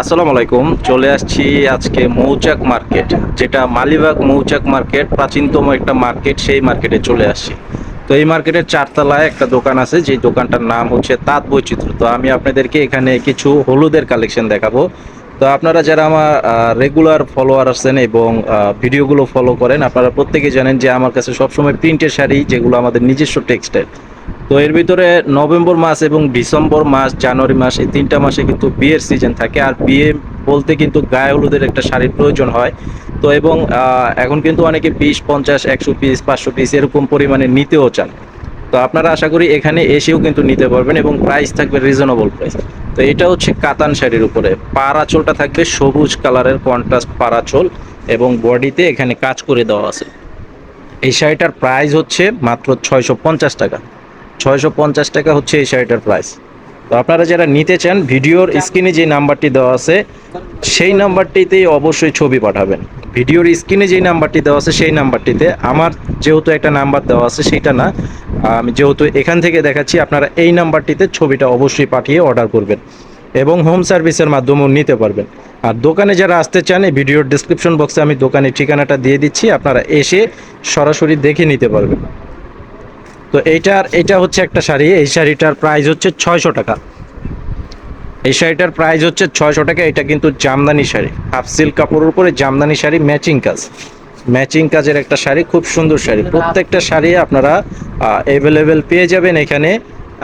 আসসালামু আলাইকুম। চলে আসছি আজকে মৌচাক মার্কেট, যেটা মালিবাগ মৌচাক মার্কেট, প্রাচীনতম একটা মার্কেট, সেই মার্কেটে চলে আসছি তো এই মার্কেটের চারতলায় একটা দোকান আছে যে দোকানটার নাম হচ্ছে তাঁত বৈচিত্র্য। তো আমি আপনাদেরকে এখানে কিছু হলুদের কালেকশন দেখাবো। তো আপনারা যারা আমার রেগুলার ফলোয়ার আছেন এবং ভিডিওগুলো ফলো করেন, আপনারা প্রত্যেকে জানেন যে আমার কাছে সবসময় প্রিন্টের শাড়ি, যেগুলো আমাদের নিজস্ব টেক্সটাইল তো এর ভিতরে নভেম্বর মাস এবং ডিসেম্বর মাস, জানুয়ারি মাস এই তিনটা মাসে কিন্তু বিয়ের সিজন থাকে। আর বিয়ে বলতে কিন্তু গায়ে হলুদের একটা শাড়ির প্রয়োজন হয়। তো এবং এখন কিন্তু অনেকে বিশ, পঞ্চাশ, একশো পিস, পাঁচশো পিস এরকম পরিমাণে নিতেও চান। তো আপনারা আশা করি এখানে এসেও কিন্তু নিতে পারবেন এবং প্রাইস থাকবে রিজনেবল প্রাইস তো এটা হচ্ছে কাতান শাড়ির উপরে। পার আঁচলটা থাকবে সবুজ কালারের কন্ট্রাস্ট পার আঁচল এবং বডিতে এখানে কাজ করে দেওয়া আছে। এই শাড়িটার প্রাইস হচ্ছে মাত্র ছয়শো পঞ্চাশ টাকা। ছয়শো পঞ্চাশ টাকা হচ্ছে এই শাড়িটার প্রাইস তো আপনারা যারা নিতে চান, ভিডিওর স্ক্রিনে যে নাম্বারটি দেওয়া আছে, সেই নাম্বারটিতেই অবশ্যই ছবি পাঠাবেন। ভিডিওর স্ক্রিনে যেই নাম্বারটি দেওয়া আছে, সেই নাম্বারটিতে। আমার যেহেতু একটা নাম্বার দেওয়া আছে, সেটা না। আমি যেহেতু এখান থেকে দেখাচ্ছি, আপনারা এই নাম্বারটিতে ছবিটা অবশ্যই পাঠিয়ে অর্ডার করবেন এবং হোম সার্ভিসের মাধ্যমেও নিতে পারবেন। আর দোকানে যারা আসতে চান, এই ভিডিওর ডিসক্রিপশন বক্সে আমি দোকানের ঠিকানাটা দিয়ে দিচ্ছি, আপনারা এসে সরাসরি দেখে নিতে পারবেন। তো এইটার এটা হচ্ছে একটা শাড়ি, এই শাড়িটার প্রাইস হচ্ছে ছয়শো টাকা। এই শাড়িটার প্রাইস হচ্ছে ছয়শো টাকা, এটা কিন্তু জামদানি শাড়ি। হাফ সিল্ক কাপড়ের উপরে জামদানি শাড়ি ম্যাচিং কাজ। ম্যাচিং কাজের একটা শাড়ি, খুব সুন্দর শাড়ি। প্রত্যেকটা শাড়ি আপনারা অ্যাভেলেবেল পেয়ে যাবেন এখানে।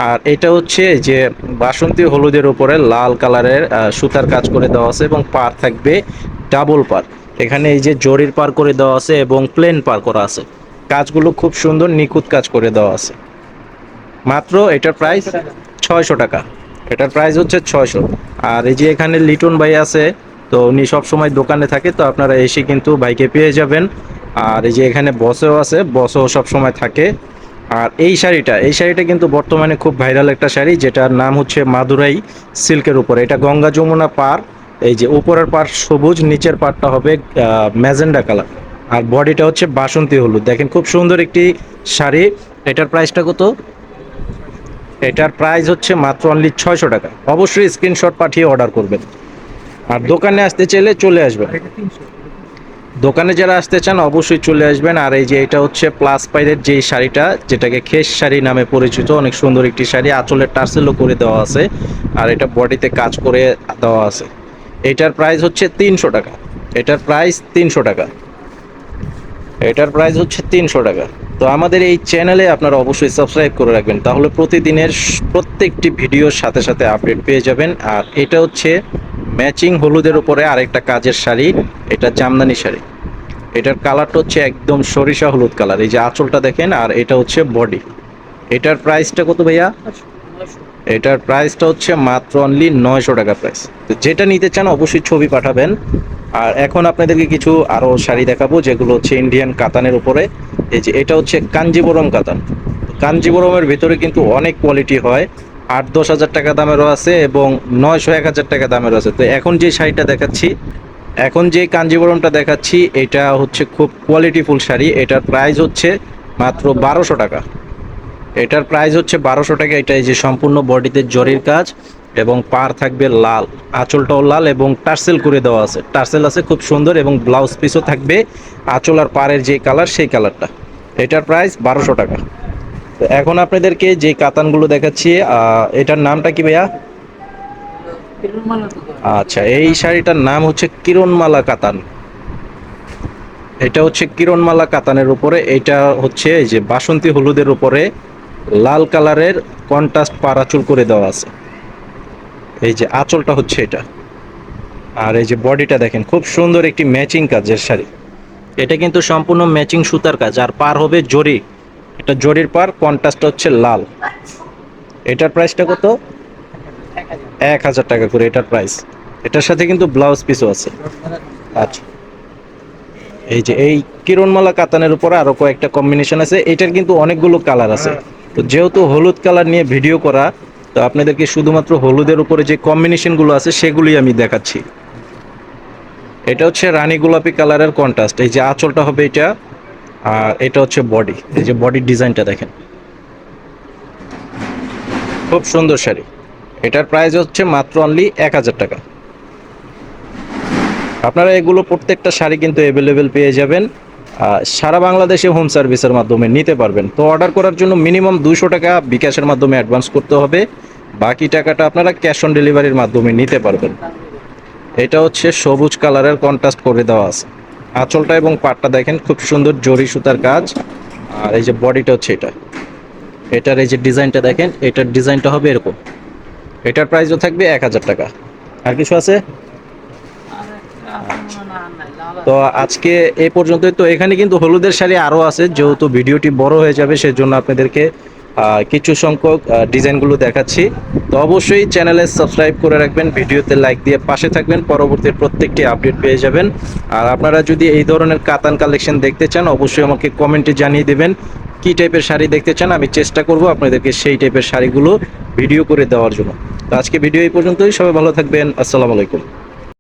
আর এটা হচ্ছে যে বাসন্তী হলুদের উপরে লাল কালারের সুতার কাজ করে দেওয়া আছে এবং পার থাকবে ডাবল পার। এখানে এই যে জরির পার করে দেওয়া আছে এবং প্লেন পার করা আছে। কাজগুলো খুব সুন্দর নিখুঁত কাজ করে দেওয়া আছে। মাত্র এটার প্রাইস ছয়শো টাকা। এটার প্রাইস হচ্ছে ছয়শো। আর এই যে এখানে লিটন ভাই আছে, তো উনি সবসময় দোকানে থাকে, তো আপনারা এসে কিন্তু বাইকে পেয়ে যাবেন। আর এই যে এখানে বসেও আছে, বসেও সবসময় থাকে। আর এই শাড়িটা এই শাড়িটা কিন্তু বর্তমানে খুব ভাইরাল একটা শাড়ি, যেটার নাম হচ্ছে মাদুরাই সিল্কের উপরে। এটা গঙ্গা যমুনা পার, এই যে উপরের পার সবুজ, নিচের পারটা হবে ম্যাজেন্ডা কালার। আর বডিটা হচ্ছে বাসন্তী হলুদ। দেখেন খুব সুন্দর একটি শাড়ি। এটার প্রাইসটা কত? এটার প্রাইস হচ্ছে মাত্র অনলি ছয়শো টাকা। অবশ্যই স্ক্রিনশট পাঠিয়ে অর্ডার করবেন। আর দোকানে আসতে চাইলে চলে আসবেন। দোকানে যারা আসতে চান, অবশ্যই চলে আসবেন। আর এই যে এটা হচ্ছে প্লাস পাইরের যেই শাড়িটা, যেটাকে খেস শাড়ি নামে পরিচিত, অনেক সুন্দর একটি শাড়ি। আঁচলের টার্সেলও করে দেওয়া আছে। আর এটা বডিতে কাজ করে দেওয়া আছে। এটার প্রাইস হচ্ছে তিনশো টাকা। এটার প্রাইস তিনশো টাকা। এটার প্রাইস হচ্ছে তিনশো টাকা। তো আমাদের এই চ্যানেলে আপনারা অবশ্যই সাবস্ক্রাইব করে রাখবেন, তাহলে প্রতিদিনের প্রত্যেকটি ভিডিওর সাথে সাথে আপডেট পেয়ে যাবেন। আর এটা হচ্ছে ম্যাচিং হলুদের উপরে আরেকটা কাজের শাড়ি, এটা জামদানি শাড়ি। এটার কালারটা হচ্ছে একদম সরিষা হলুদ কালার এই যে আঁচলটা দেখেন, আর এটা হচ্ছে বডি এটার প্রাইসটা কত ভাইয়া? এটার প্রাইসটা হচ্ছে মাত্র অনলি নয়শো টাকা প্রাইস তো যেটা নিতে চান অবশ্যই ছবি পাঠাবেন। আর এখন আপনাদেরকে কিছু আরও শাড়ি দেখাবো, যেগুলো হচ্ছে ইন্ডিয়ান কাতানের উপরে। এই যে এটা হচ্ছে কাঞ্জিবরম কাতান। কাঞ্জিবরমের ভিতরে কিন্তু অনেক কোয়ালিটি হয়। আট দশ হাজার টাকা দামেরও আছে এবং নয়শো এক হাজার টাকা দামেরও আছে। তো এখন যে শাড়িটা দেখাচ্ছি, এখন যে কাঞ্জিবরমটা দেখাচ্ছি, এটা হচ্ছে খুব কোয়ালিটিফুল শাড়ি। এটার প্রাইস হচ্ছে মাত্র বারোশো টাকা। এটার প্রাইস হচ্ছে বারোশো টাকা। এটা এই যে সম্পূর্ণ বডিতে জরির কাজ এবং পার থাকবে লাল। আঁচলটাও লাল এবং টার্সেল করে দেওয়া আছে। টার্সেল আছে, খুব সুন্দর এবং ব্লাউজ পিসও থাকবে। আঁচল আর পাড়ের যে কালার সেই কালারটা এটার প্রাইস বারোশো টাকা। এখন আপনাদেরকে যে কাতানগুলো দেখাচ্ছি এটার নামটা কি ভাইয়া? আচ্ছা এই শাড়িটার নাম হচ্ছে কিরণমালা কাতান। এটা হচ্ছে কিরণমালা কাতানের উপরে। এটা হচ্ছে এই যে বাসন্তী হলুদের উপরে। লাল কালারের কন্ট্রাস্ট পারাচুল করে দেওয়া আছে। এই যে আঁচলটা হচ্ছে এটা। আর এই যে বডিটা দেখেন, খুব সুন্দর একটি ম্যাচিং কাজের শাড়ি। এটা কিন্তু সম্পূর্ণ ম্যাচিং সুতার কাজ, আর পার হবে জরি। এটা জরির পার কন্ট্রাস্ট হচ্ছে লাল। এটার প্রাইসটা কত? এক হাজার টাকা করে এটার প্রাইস এটার সাথে কিন্তু ব্লাউজ পিসও আছে। আচ্ছা। এই যে এই কিরণমালা কাতানের উপরে আরও কয়েকটা কম্বিনেশন আছে। এটার কিন্তু অনেকগুলো কালার আছে। তো যেহেতু হলুদ কালার নিয়ে ভিডিও করা, তো আপনাদেরকে শুধুমাত্র হলুদের উপরে যে কম্বিনেশনগুলো আছে সেগুলি আমি দেখাচ্ছি। এটা হচ্ছে রানী গোলাপি কালারের কন্ট্রাস্ট এই যে আঁচলটা হবে এটা, আর এটা হচ্ছে বডি এই যে বডির ডিজাইনটা দেখেন। খুব সুন্দর শাড়ি। এটার প্রাইস হচ্ছে মাত্র অনলি এক হাজার টাকা। আপনারা এগুলো প্রত্যেকটা শাড়ি কিন্তু অ্যাভেলেবেল পেয়ে যাবেন। সারা বাংলাদেশে হোম সার্ভিসের মাধ্যমে নিতে পারবেন। তো অর্ডার করার জন্য মিনিমাম দুশো টাকা বিকাশের মাধ্যমে অ্যাডভান্স করতে হবে। বাকি টাকাটা আপনারা ক্যাশ অন ডেলিভারির মাধ্যমে নিতে পারবেন। এটা হচ্ছে সবুজ কালারের কন্ট্রাস্ট করে দেওয়া আছে। আঁচলটা এবং পাটটা দেখেন, খুব সুন্দর জরি সুতার কাজ। আর এই যে বডিটা হচ্ছে এটা। এটার এই যে ডিজাইনটা দেখেন, এটার ডিজাইনটা হবে এরকম। এটার প্রাইসও থাকবে এক হাজার টাকা। আর কিছু আছে? তো আজকে এ পর্যন্তই। তো এখানে কিন্তু হলুদের শাড়ি আরও আছে, যেহেতু ভিডিওটি বড় হয়ে যাবে, সেজন্য আপনাদেরকে কিছু সংখ্যক ডিজাইনগুলো দেখাচ্ছি। তো অবশ্যই চ্যানেলে সাবস্ক্রাইব করে রাখবেন, ভিডিওতে লাইক দিয়ে পাশে থাকবেন, পরবর্তী প্রত্যেকটি আপডেট পেয়ে যাবেন। আর আপনারা যদি এই ধরনের কাতান কালেকশন দেখতে চান, অবশ্যই আমাকে কমেন্টে জানিয়ে দেবেন, কি টাইপের শাড়ি দেখতে চান, আমি চেষ্টা করব আপনাদেরকে সেই টাইপের শাড়িগুলো ভিডিও করে দেওয়ার জন্য। তো আজকে ভিডিও এই পর্যন্তই, সবাই ভালো থাকবেন, আসসালামু আলাইকুম।